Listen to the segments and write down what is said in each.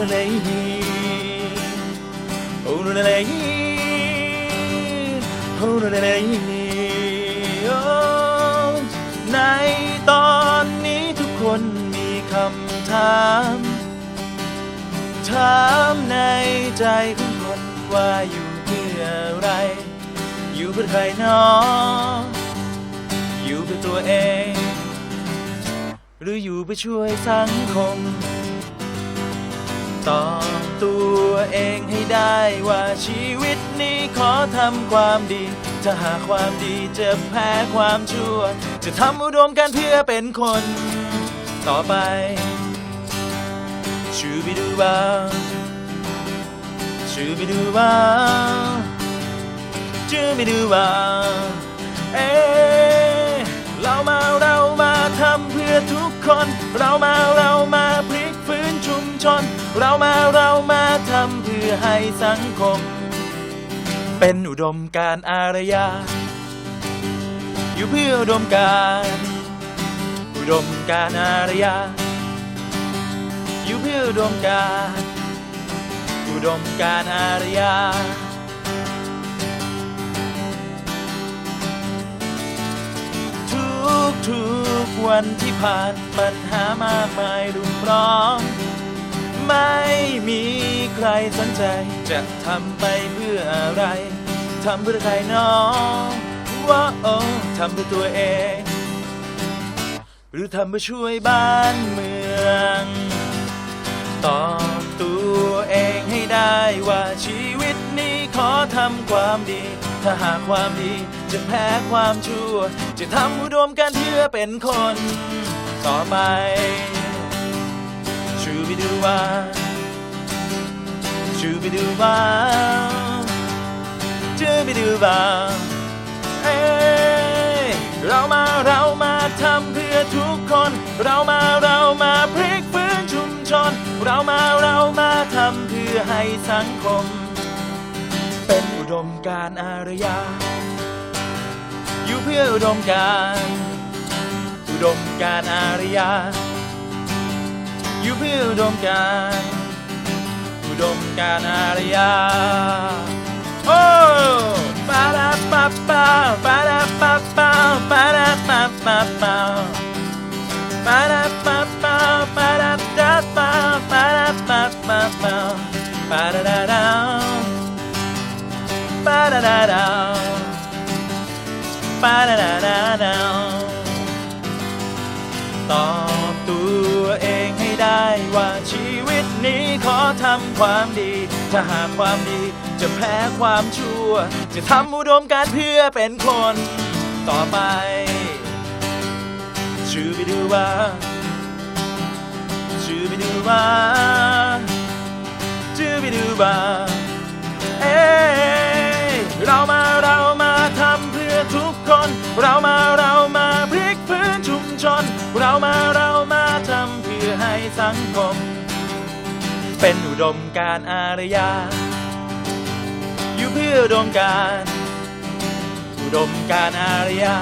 ละเลโอ้ละเลโอ้ละเลโอ้ในตอนนี้ทุกคนมีคำถาม ถามในใจของคนว่าอยู่เพื่ออะไร อยู่เพื่อใครหนออยู่เพื่อตัวเอง หรืออยู่เพื่อช่วยสังคม ตอบตัวเองให้ได้ว่าชีวิตนี้ขอทำความดี ถ้าหากความดีจะแพ้ความชั่ว จะทำอุดมการเพื่อเป็นคน ต่อไปชูบิดูบาชูบิดูบาจูบิดูบาเอ้เรามาเรามาทำเพื่อทุกคน สังคม เป็นอุดมการอารยา อยู่เพื่ออุดมการ อุดมการอารยา อยู่เพื่ออุดมการ อุดมการอารยาทุกทุกวันที่ผ่านปัญหามากมายรุมร้อมไม่มี รสนใจ จะทำไปเพื่ออะไร ทำเพื่อใครน้องว่าโอ้ทำเพื่อตัวเอง หรือทำเพื่อช่วยบ้านเมืองตอบตัวเองให้ได้ว่าชีวิตนี้ขอทำความดี ถ้าหากความดีจะแพ้ความชั่ว จะทำอุดมการเพื่อเป็นคน ต่อไปชูวิดูว่า จูบิดูว่าเอ้เรามาเรามาทำเพื่อทุกคน เรามาเรามาพลิกฟื้นชุมชน เรามาเรามาทำเพื่อให้สังคม เป็นอุดมการอารยา อยู่เพื่ออุดมการ อุดมการอารยา อยู่เพื่ออุดมการ ณ์อุดมการณ์อารย ว่าชีวิตนี้ขอทำความดี ถ้าหากความดีจะแพ้ความชั่ว จะทำอุดมการเพื่อเป็นคนต่อไป ชูบิดูว่าชูบิดูว่า ดมการอารยา อยู่เพื่อดมการอุดมการอารยา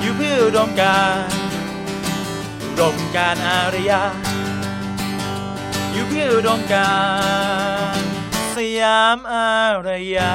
อยู่เพื่ออุดมการอุดมการอารยา อยู่เพื่ออุดมการสยามอารยา